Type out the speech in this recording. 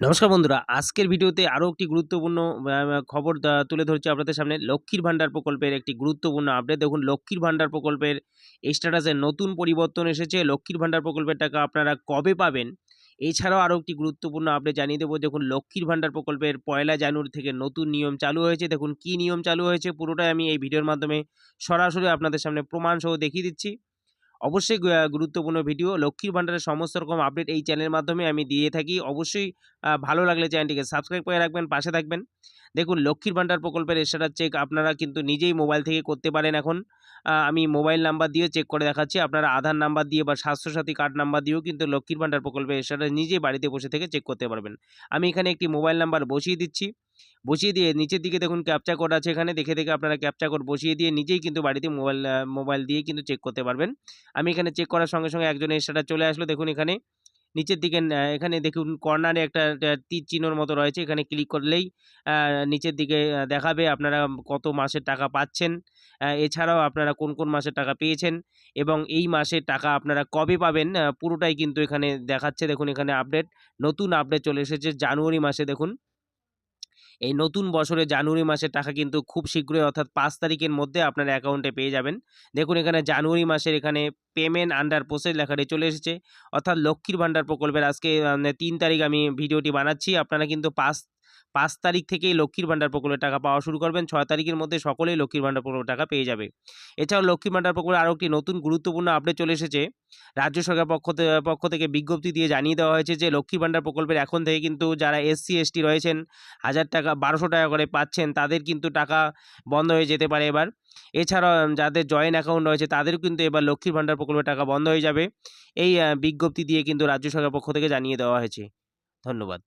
নমস্কার বন্ধুরা, আজকের ভিডিওতে আরও একটি গুরুত্বপূর্ণ খবর তুলে ধরছি আপনাদের সামনে। লক্ষ্মীর ভাণ্ডার প্রকল্পের একটি গুরুত্বপূর্ণ আপডেট দেখুন, লক্ষ্মীর ভাণ্ডার প্রকল্পের স্ট্যাটাসে নতুন পরিবর্তন এসেছে। লক্ষ্মীর ভাণ্ডার প্রকল্পের টাকা আপনারা কবে পাবেন? এছাড়াও আরও একটি গুরুত্বপূর্ণ আপডেট জানিয়ে দেবো। দেখুন, লক্ষ্মীর ভাণ্ডার প্রকল্পের পয়লা জানুয়ারি থেকে নতুন নিয়ম চালু হয়েছে। দেখুন, কি নিয়ম চালু হয়েছে, পুরোটাই আমি এই ভিডিওর মাধ্যমে সরাসরি আপনাদের সামনে প্রমাণসহ দেখিয়ে দিচ্ছি। অবশ্যই গুরুত্বপূর্ণ ভিডিও। লক্ষ্মীর ভাণ্ডারের সমস্ত রকম আপডেট এই চ্যানেলের মাধ্যমে আমি দিয়ে থাকি। অবশ্যই ভালো লাগলে চ্যানেলটিকে সাবস্ক্রাইব করে রাখবেন, পাশে থাকবেন। দেখুন, লক্ষ্মীর ভাণ্ডার প্রকল্পের স্ট্যাটাস চেক আপনারা কিন্তু নিজেই মোবাইল থেকে করতে পারেন এখন। আমি মোবাইল নাম্বার দিয়ে চেক করে দেখাচ্ছি। আপনারা আধার নাম্বার দিয়ে বা স্বাস্থ্যসাথী কার্ড নাম্বার দিয়েও কিন্তু লক্ষ্মীর ভাণ্ডার প্রকল্পের স্ট্যাটাস নিজেই বাড়িতে বসে থেকে চেক করতে পারবেন। আমি এখানে একটি মোবাইল নাম্বার বসিয়ে দিচ্ছি। বসিয়ে দিয়ে নিচের দিকে দেখুন ক্যাপচা কোড আছে এখানে। দেখে দেখে আপনারা ক্যাপচা কোড বসিয়ে দিয়ে নিজেই কিন্তু বাড়িতে মোবাইল মোবাইল দিয়ে কিন্তু চেক করতে পারবেন। আমি এখানে চেক করার সঙ্গে সঙ্গে একজন স্ট্যাটাস চলে আসলো। দেখুন এখানে নিচের দিকে এখানে দেখুন কর্নারে একটা তীর চিহ্নর মতো রয়েছে। এখানে ক্লিক করলেই নিচের দিকে দেখাবে আপনারা কত মাসের টাকা পাচ্ছেন। এছাড়াও আপনারা কোন কোন মাসের টাকা পেয়েছেন এবং এই মাসের টাকা আপনারা কবে পাবেন পুরোটাই কিন্তু এখানে দেখাচ্ছে। দেখুন এখানে আপডেট নতুন আপডেট চলে এসেছে জানুয়ারি মাসে। দেখুন এই নতুন বছরে জানুয়ারি মাসের টাকা কিন্তু খুব শীঘ্রই অর্থাৎ পাঁচ তারিখের মধ্যে আপনার অ্যাকাউন্টে পেয়ে যাবেন। দেখুন, এখানে জানুয়ারি মাসের এখানে পেমেন্ট আন্ডার প্রসেস লেখাটি চলে এসেছে। অর্থাৎ লক্ষ্মীর ভাণ্ডার প্রকল্পের আজকে তিন তারিখ আমি ভিডিওটি বানাচ্ছি। আপনারা কিন্তু পাঁচ পাঁচ তারিখ থেকেই লক্ষ্মীর ভাণ্ডার প্রকল্পের টাকা পাওয়া শুরু করবেন। ছয় তারিখের মধ্যে সকলেই লক্ষ্মীর ভাণ্ডার প্রকল্পের টাকা পেয়ে যাবে। এছাড়াও লক্ষ্মীর ভাণ্ডার প্রকল্পের আরও একটি নতুন গুরুত্বপূর্ণ আপডেট চলে এসেছে। রাজ্য সরকার পক্ষ পক্ষ থেকে বিজ্ঞপ্তি দিয়ে জানিয়ে দেওয়া হয়েছে যে, লক্ষ্মীর ভাণ্ডার প্রকল্পের এখন থেকে কিন্তু যারা এসসি এসটি রয়েছেন, হাজার টাকা, বারোশো টাকা করে পাচ্ছেন, তাদের কিন্তু টাকা বন্ধ হয়ে যেতে পারে এবার। এছাড়াও যাদের জয়েন্ট অ্যাকাউন্ট রয়েছে, তাদেরও কিন্তু এবার লক্ষ্মীর ভাণ্ডার প্রকল্পের টাকা বন্ধ হয়ে যাবে। এই বিজ্ঞপ্তি দিয়ে কিন্তু রাজ্য সরকার পক্ষ থেকে জানিয়ে দেওয়া হয়েছে। ধন্যবাদ।